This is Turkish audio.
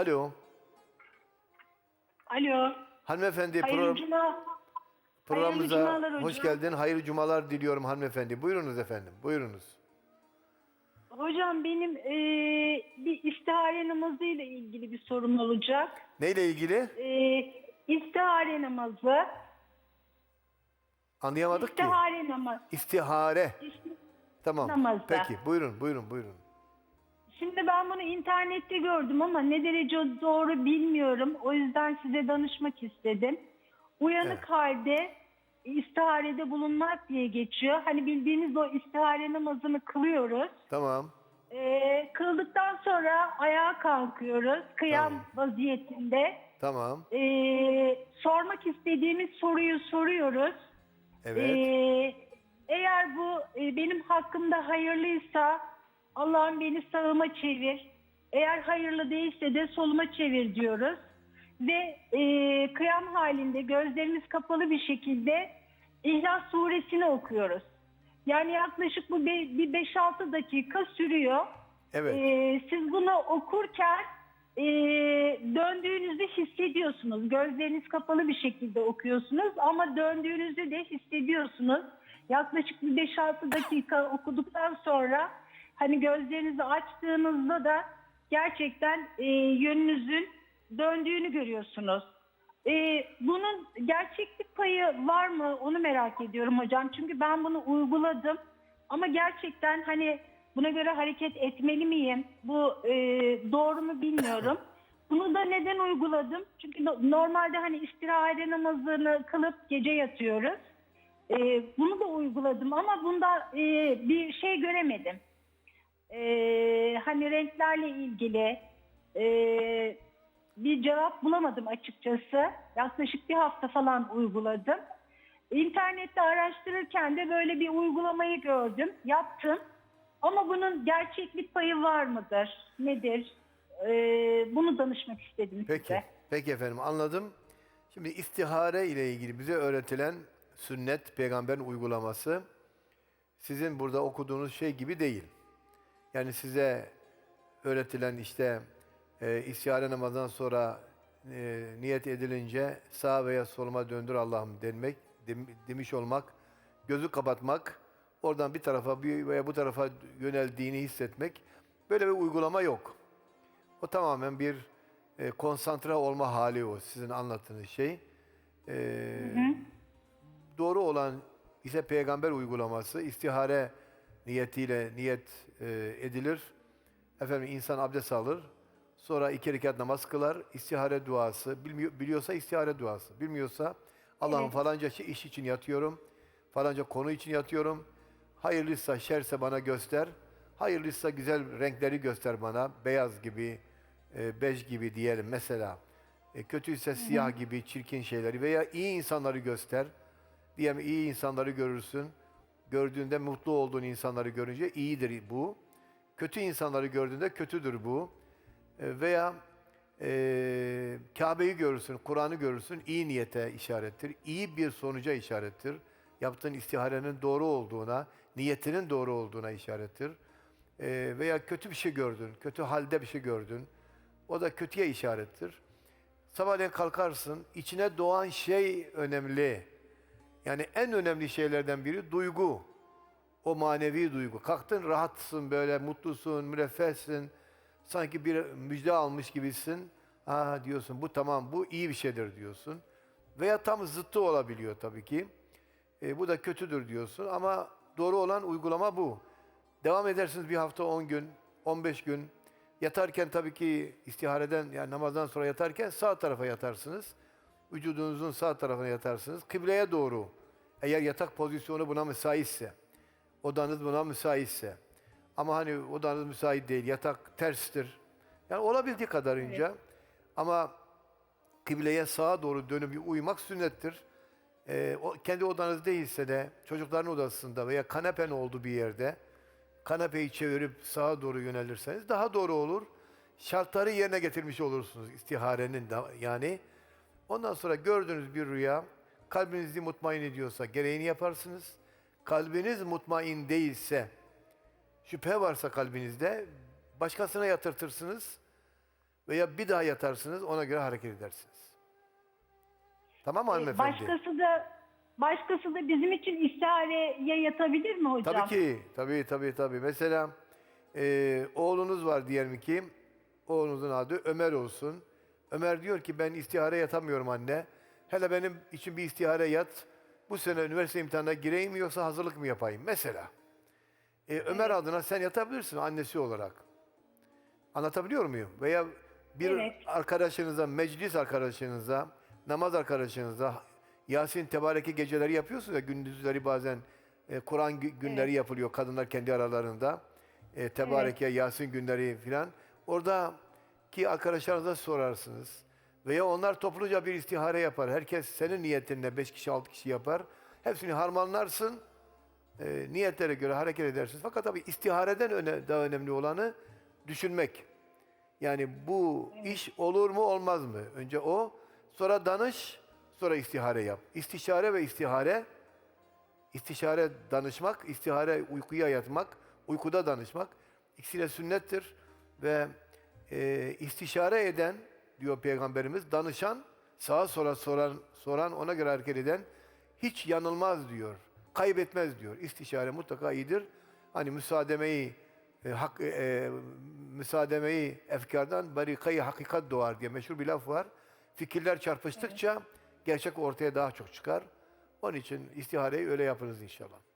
Alo. Alo. Hanımefendi Hayırlı program, cuma. programımıza Hayırlı cumalar hoş hocam. geldin. Hayırlı cumalar diliyorum hanımefendi. Buyurunuz efendim. Buyurunuz. Hocam benim eee, bir istihare namazı ile ilgili bir sorum olacak. Neyle ilgili? Eee istihare namazı. Anlayamadık ki. İstihare namazı. İstihare. İst- Tamam. namazda. Peki. Buyurun, buyurun, buyurun. Şimdi ben bunu internette gördüm ama ne derece doğru bilmiyorum. O yüzden size danışmak istedim. Uyanık Evet. halde istiharede bulunmak diye geçiyor. Hani bildiğiniz o istihare namazını kılıyoruz. Tamam. Ee, kıldıktan sonra ayağa kalkıyoruz kıyam Tamam. vaziyetinde. Tamam. Ee, sormak istediğimiz soruyu soruyoruz. Evet. Ee, eğer bu e, benim hakkımda hayırlıysa Allah'ım beni sağıma çevir. Eğer hayırlı değilse de soluma çevir diyoruz. Ve e, kıyam halinde gözlerimiz kapalı bir şekilde İhlas suresini okuyoruz. Yani yaklaşık bu be- bir 5-6 dakika sürüyor. Evet. Ee, siz bunu okurken e, döndüğünüzde hissediyorsunuz. Gözleriniz kapalı bir şekilde okuyorsunuz ama döndüğünüzde de hissediyorsunuz. Yaklaşık bir 5-6 dakika okuduktan sonra hani gözlerinizi açtığınızda da gerçekten e, yönünüzün döndüğünü görüyorsunuz. E, bunun gerçeklik payı var mı onu merak ediyorum hocam. Çünkü ben bunu uyguladım ama gerçekten hani buna göre hareket etmeli miyim? Bu e, doğru mu bilmiyorum. Bunu da neden uyguladım? Çünkü no- normalde hani istirahat namazını kılıp gece yatıyoruz. E, bunu da uyguladım ama bunda e, bir şey göremedim. E, hani renklerle ilgili e, bir cevap bulamadım açıkçası. Yaklaşık bir hafta falan uyguladım. İnternette araştırırken de böyle bir uygulamayı gördüm, yaptım. Ama bunun gerçeklik payı var mıdır, nedir? Ee, bunu danışmak istedim Peki. size. Peki efendim anladım. Şimdi istihare ile ilgili bize öğretilen sünnet peygamberin uygulaması sizin burada okuduğunuz şey gibi değil. Yani size öğretilen işte e, istihare namazdan sonra e, niyet edilince sağ veya soluma döndür Allah'ım demek, dem- demiş olmak, gözü kapatmak, oradan bir tarafa bir veya bu tarafa yöneldiğini hissetmek böyle bir uygulama yok. O tamamen bir e, konsantre olma hali o sizin anlattığınız şey. E, Doğru olan ise peygamber uygulaması istihare niyetiyle niyet e, edilir. Efendim insan abdest alır. Sonra iki rekat namaz kılar. İstihare duası. Bilmiyor, biliyorsa istihare duası. Bilmiyorsa Allah'ım Evet. falanca şey- iş için yatıyorum. Falanca konu için yatıyorum. Hayırlıysa şerse bana göster. Hayırlıysa güzel renkleri göster bana. Beyaz gibi, e, bej gibi diyelim mesela. E, kötüyse siyah gibi çirkin şeyleri veya iyi insanları göster. Diyelim iyi insanları görürsün. Gördüğünde mutlu olduğun insanları görünce iyidir bu. Kötü insanları gördüğünde kötüdür bu. E, veya e, Kabe'yi görürsün, Kur'an'ı görürsün, iyi niyete işarettir. iyi bir sonuca işarettir. Yaptığın istiharenin doğru olduğuna, niyetinin doğru olduğuna işarettir. E, veya kötü bir şey gördün, kötü halde bir şey gördün. O da kötüye işarettir. Sabahleyin kalkarsın, içine doğan şey önemli. Yani en önemli şeylerden biri duygu. O manevi duygu. Kalktın rahatsın böyle, mutlusun, müreffehsin. Sanki bir müjde almış gibisin. Aa diyorsun bu tamam, bu iyi bir şeydir diyorsun. Veya tam zıttı olabiliyor tabii ki. E, bu da kötüdür diyorsun ama doğru olan uygulama bu. Devam edersiniz bir hafta 10 gün, 15 gün. Yatarken tabii ki istihareden yani namazdan sonra yatarken sağ tarafa yatarsınız. Vücudunuzun sağ tarafına yatarsınız. Kıbleye doğru. Eğer yatak pozisyonu buna müsaitse. Odanız buna müsaitse. Ama hani odanız müsait değil, yatak terstir. Yani olabildiği kadarınca. Ama kıbleye sağa doğru dönüp uyumak sünnettir. Ee, o, kendi odanız değilse de çocukların odasında veya kanepen olduğu bir yerde kanepeyi çevirip sağa doğru yönelirseniz daha doğru olur. Şartları yerine getirmiş olursunuz istiharenin yani. Ondan sonra gördüğünüz bir rüya kalbinizi mutmain ediyorsa gereğini yaparsınız. Kalbiniz mutmain değilse, şüphe varsa kalbinizde başkasına yatırtırsınız veya bir daha yatarsınız ona göre hareket edersiniz. Tamam mı Ee, hanımefendi? Başkası da başkası da bizim için istihareye yatabilir mi hocam? Tabii ki, tabii tabii tabii. Mesela e, oğlunuz var diyelim ki, oğlunuzun adı Ömer olsun. Ömer diyor ki ben istihare yatamıyorum anne. Hele benim için bir istihare yat. Bu sene üniversite imtihanına gireyim mi yoksa hazırlık mı yapayım? Mesela. E, Ömer adına sen yatabilirsin annesi olarak. Anlatabiliyor muyum? Veya bir Evet. arkadaşınıza, meclis arkadaşınıza, namaz arkadaşınıza Yasin Tebareki geceleri yapıyorsunuz ya gündüzleri bazen e, Kur'an gü- günleri yapılıyor kadınlar kendi aralarında. E, Tebareke, Yasin günleri filan. Oradaki arkadaşlarınıza sorarsınız. Veya onlar topluca bir istihare yapar. Herkes senin niyetinle beş kişi, altı kişi yapar. Hepsini harmanlarsın. E, niyetlere göre hareket edersiniz. Fakat tabii istihareden öne, daha önemli olanı düşünmek. Yani bu iş olur mu olmaz mı? Önce o, sonra danış, sonra istihare yap. İstişare ve istihare, istişare danışmak, istihare uykuya yatmak, uykuda danışmak ikisi de sünnettir ve e, istişare eden diyor Peygamberimiz, danışan, sağa sola soran, soran ona göre hareket eden hiç yanılmaz diyor, kaybetmez diyor. İstişare mutlaka iyidir. Hani müsaademeyi e, hak, e, müsaademeyi efkardan barikayı hakikat doğar diye meşhur bir laf var. Fikirler çarpıştıkça gerçek ortaya daha çok çıkar. Onun için istihareyi öyle yaparız inşallah.